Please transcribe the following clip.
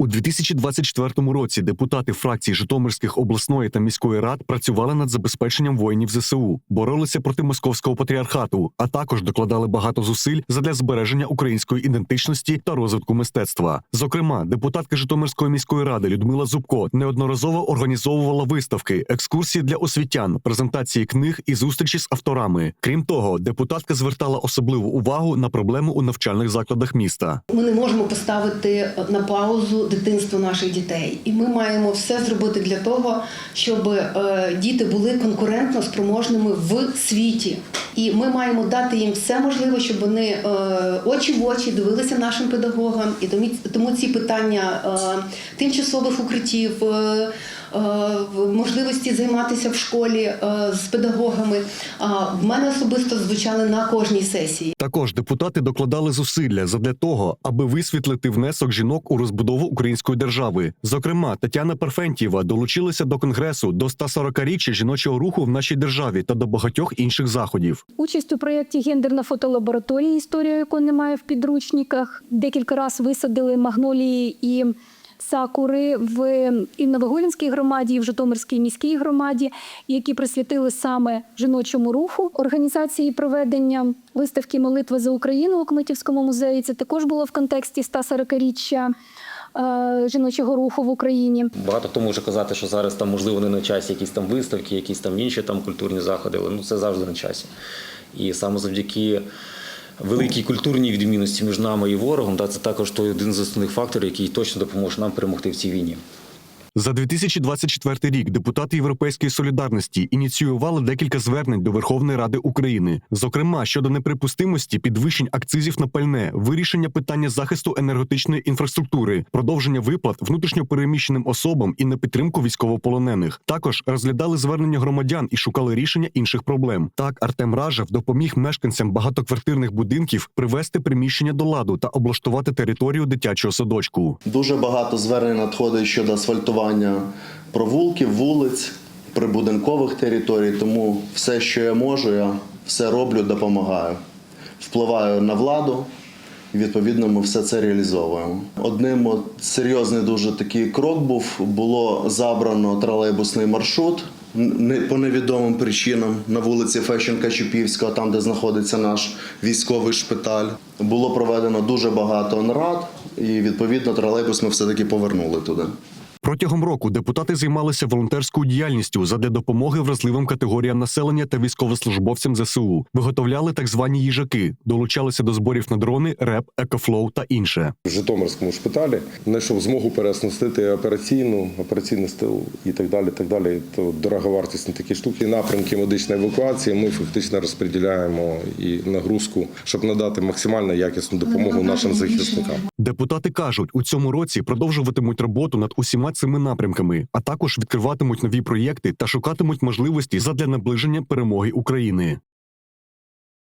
У 2024 році депутати фракцій Житомирських обласної та міської рад працювали над забезпеченням воїнів ЗСУ, боролися проти московського патріархату, а також докладали багато зусиль задля збереження української ідентичності та розвитку мистецтва. Зокрема, депутатка Житомирської міської ради Людмила Зубко неодноразово організовувала виставки, екскурсії для освітян, презентації книг і зустрічі з авторами. Крім того, депутатка звертала особливу увагу на проблеми у навчальних закладах міста. Ми не можемо поставити на паузу дитинство наших дітей, і ми маємо все зробити для того, щоб е, діти були конкурентно спроможними в світі. І ми маємо дати їм все можливе, щоб вони е, очі в очі дивилися нашим педагогам. І тому- ці питання е, тимчасових укриттів. Е, Можливості займатися в школі е, з педагогами а, в мене особисто звучали на кожній сесії. Також депутати докладали зусилля задля того, аби висвітлити внесок жінок у розбудову української держави. Зокрема, Тетяна Перфентьєва долучилася до конгресу до 140-річчя жіночого руху в нашій державі та до багатьох інших заходів. Участь у проєкті Гендерна фотолабораторія, історія якої немає в підручниках. Декілька разів висадили магнолії і сакури в і в Новогорінській громаді, і в Житомирській міській громаді, які присвятили саме жіночому руху. Організації проведення виставки Молитва за Україну у Кмитівському музеї. Це також було в контексті 140-річчя е, жіночого руху в Україні. Багато хто може казати, що зараз там можливо не на часі якісь там виставки, якісь там інші там культурні заходи, але ну це завжди на часі. І саме завдяки великій культурній відмінності між нами і ворогом, це також той один з основних факторів, який точно допоможе нам перемогти в цій війні. За 2024 рік депутати Європейської солідарності ініціювали декілька звернень до Верховної Ради України, зокрема щодо неприпустимості підвищень акцизів на пальне, вирішення питання захисту енергетичної інфраструктури, продовження виплат внутрішньопереміщеним особам і на підтримку військовополонених. Також розглядали звернення громадян і шукали рішення інших проблем. Так, Артем Ражев допоміг мешканцям багатоквартирних будинків привести приміщення до ладу та облаштувати територію дитячого садочку. Дуже багато звернень надходить щодо асфальтування провулків, вулиць, прибудинкових територій. Тому все, що я можу, я все роблю, допомагаю. Впливаю на владу. І відповідно ми все це реалізовуємо. Одним от серйозний дуже такий крок був було забрано тролейбусний маршрут по невідомим причинам на вулиці Фещенка Чупівського, там де знаходиться наш військовий шпиталь. Було проведено дуже багато нарад, і відповідно тролейбус ми все таки повернули туди. Протягом року депутати займалися волонтерською діяльністю задля допомоги вразливим категоріям населення та військовослужбовцям ЗСУ, виготовляли так звані їжаки, долучалися до зборів на дрони, реп, екофлоу та інше. в Житомирському шпиталі, знайшов змогу переоснастити операційну, операційний стил і так далі. так далі. То дороговартісні такі штуки. Напрямки медичної евакуації ми фактично розподіляємо і нагрузку, щоб надати максимально якісну допомогу нашим захисникам. Депутати кажуть, у цьому році продовжуватимуть роботу над усіма цими напрямками, а також відкриватимуть нові проєкти та шукатимуть можливості задля наближення перемоги України.